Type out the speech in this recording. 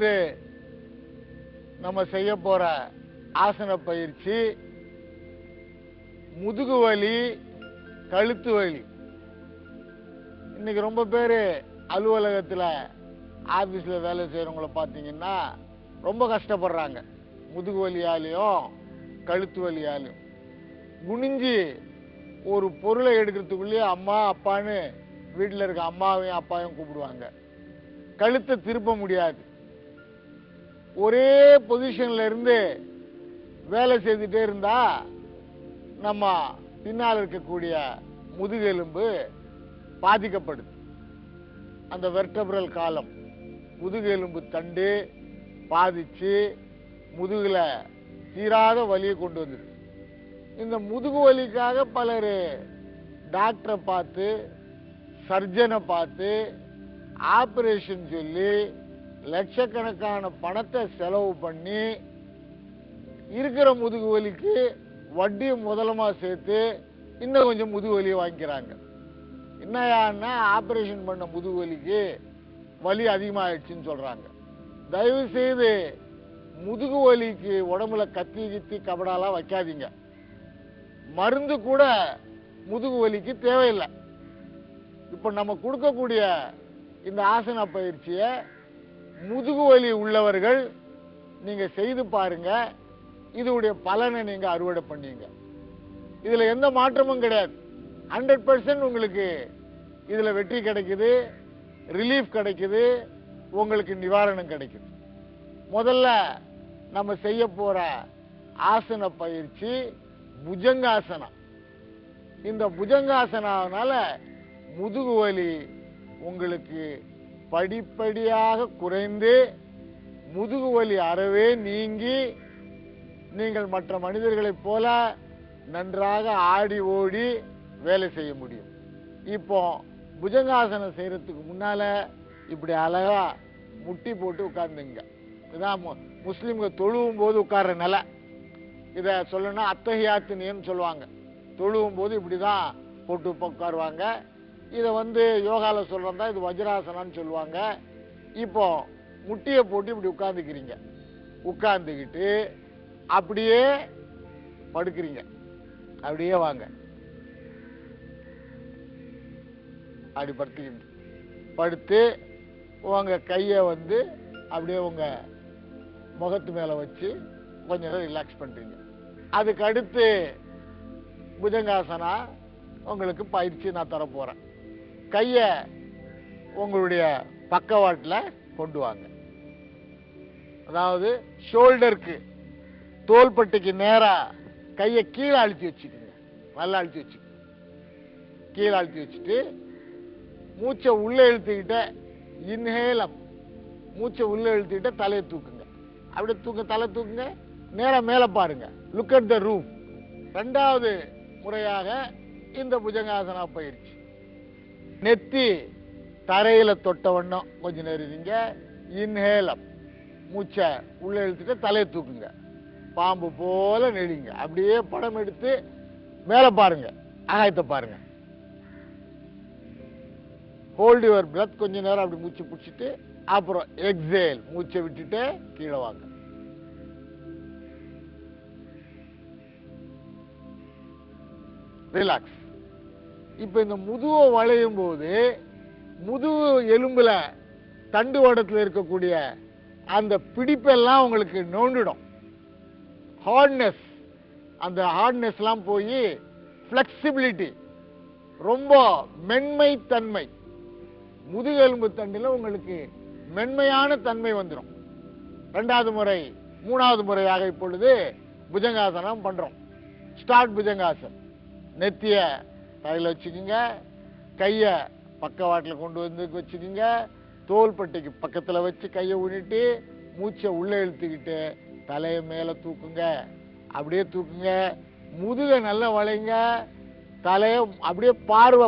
இன்று நம்ம செய்ய போற ஆசன பயிற்சி முதுகு வலி கழுத்து வலி. இன்னைக்கு ரொம்ப பேர் அலுவலகத்தில் ஆஃபீஸில் வேலை செய்கிறவங்கள பார்த்தீங்கன்னா ரொம்ப கஷ்டப்படுறாங்க. முதுகு வலியாலையும் கழுத்து வலியாலையும். குனிஞ்சு ஒரு பொருளை எடுக்கிறதுக்குள்ளேயே அம்மா அப்பான்னு வீட்டில் இருக்க அம்மாவையும் அப்பாவையும் கூப்பிடுவாங்க. கழுத்தை திருப்ப முடியாது. ஒரே பொசிஷன்ல இருந்து வேலை செய்துட்டே இருந்தா நம்ம பின்னால் இருக்கக்கூடிய முதுகெலும்பு பாதிக்கப்படுது. அந்த வெர்டபிரல் காலம் முதுகெலும்பு தண்டு பாதிச்சு முதுகில் தீராத வலியை கொண்டு வந்துருக்கு இந்த முதுகு வலிக்காக பலர் டாக்டரை பார்த்து சர்ஜனை பார்த்து ஆப்ரேஷன் சொல்லி லட்சக்கணக்கான பணத்தை செலவு பண்ணி இருக்கிற முதுகு வலிக்கு வட்டியை முதலமாக சேர்த்து இன்னும் கொஞ்சம் முதுகு வலியை வாங்கிக்கிறாங்க. என்னையான்னா ஆப்ரேஷன் பண்ண முதுகு வலிக்கு வலி அதிகமாகிடுச்சின்னு சொல்கிறாங்க தயவு செய்து முதுகு வலிக்கு உடம்புல கத்தி கித்தி கபடாலாம் வைக்காதீங்க. மருந்து கூட முதுகு வலிக்கு தேவையில்லை. இப்போ நம்ம கொடுக்கக்கூடிய இந்த ஆசன பயிற்சியை முதுகு வலி உள்ளவர்கள் நீங்க செய்து பாருங்க. இதோடைய பலனை நீங்க அறுவடை பண்ணீங்க. இதுல எந்த மாற்றமும் கிடையாது. ஹண்ட்ரட் பர்சன்ட் உங்களுக்கு இதுல வெற்றி கிடைக்குது ரிலீஃப் கிடைக்குது உங்களுக்கு நிவாரணம் கிடைக்குது. முதல்ல நம்ம செய்ய போற ஆசன பயிற்சி புஜங்காசனம் இந்த புஜங்காசனால முதுகு வலி உங்களுக்கு படிப்படியாக குறைந்து முதுகு வலி அறவே நீங்கி நீங்கள் மற்ற மனிதர்களைப் போல நன்றாக ஆடி ஓடி வேலை செய்ய முடியும். இப்போ புஜங்காசனம் செய்கிறதுக்கு முன்னால் இப்படி அழகாக முட்டி போட்டு உட்கார்ந்துங்க. இதான் முஸ்லீம்க தொழுவும் போது உட்கார்ற நிலை. இதை சொல்லணும்னா அத்தகையாத்தினியன்னு சொல்லுவாங்க. தொழுவும் போது இப்படி தான் போட்டு உட்காருவாங்க. இதை வந்து யோகாவில் சொல்றதா இது வஜ்ராசனம்னு சொல்லுவாங்க. இப்போ முட்டியை போட்டு இப்படி உட்காந்துக்கிறீங்க உட்காந்துக்கிட்டு அப்படியே படுக்கிறீங்க. அப்படியே வாங்க. அப்படி படுத்துக்கிட்டு. படுத்து உங்கள் கையை வந்து அப்படியே உங்கள் முகத்து மேலே வச்சு கொஞ்ச நேரம் ரிலாக்ஸ் பண்ணுறீங்க அதுக்கு அடுத்து புஜங்காசனா உங்களுக்கு பயிற்சி நான் தரப்போகிறேன் கையை உங்களுடைய பக்கவாட்டில் கொண்டு வாங்க. அதாவது ஷோல்டருக்கு தோள்பட்டைக்கு நேரா கையை கீழே அழுத்தி வச்சுக்கோங்க. நல்லா அழுத்தி வச்சுக்கோங்க. கீழே அழுத்தி வச்சுட்டு மூச்சை உள்ளே இழுத்துக்கிட்ட இன்ஹேலம் மூச்சை உள்ளே இழுத்துக்கிட்ட தலையை தூக்குங்க. அப்படியே தூக்க தலை தூக்குங்க. நேராக மேலே பாருங்க. லுக் அட் த ரூம் ரெண்டாவது முறையாக இந்த புஜங்காசனா பயிற்சி. நெத்தி தரையில் தொட்ட வண்ணம். கொஞ்சம் நேரம் இருங்க இன்ஹேலம் மூச்சை உள்ளே இழுத்துட்டு தலையை தூக்குங்க. பாம்பு போல நெடிங்க அப்படியே படம் எடுத்து மேலே பாருங்க. ஆகாயத்தை பாருங்க. ஹோல்ட் யுவர் பிளத் கொஞ்ச நேரம் அப்படி மூச்சு பிடிச்சிட்டு அப்புறம் எக்ஸேல் மூச்சை விட்டுட்டு கீழே வாங்க. ரிலாக்ஸ் இப்போ இந்த முதுவை வளையும் போது முதுகு எலும்பில் தண்டு ஓடத்தில் இருக்கக்கூடிய அந்த பிடிப்பெல்லாம் உங்களுக்கு நோண்டிடும். ஹார்ட்னஸ் அந்த ஹார்ட்னஸ்லாம் போய் ஃப்ளெக்சிபிலிட்டி ரொம்ப மென்மை தன்மை முதுகெலும்பு தண்டில் உங்களுக்கு மென்மையான தன்மை வந்துடும் ரெண்டாவது முறை மூணாவது முறையாக இப்பொழுது புஜங்காசனம் பண்ணுறோம் ஸ்டார்ட் புஜங்காசன் நெத்திய தலையில் வச்சுக்கோங்க. கையை பக்கவாட்டில் கொண்டு வந்து வச்சுக்கோங்க. தோள்பட்டைக்கு பக்கத்துல வச்சு கையை ஊனிட்டு மூச்சை உள்ள இழுத்துக்கிட்டு தலையை மேல தூக்குங்க. அப்படியே தூக்குங்க. முதுகை நல்லா வளைங்க. தலையை அப்படியே பார்வை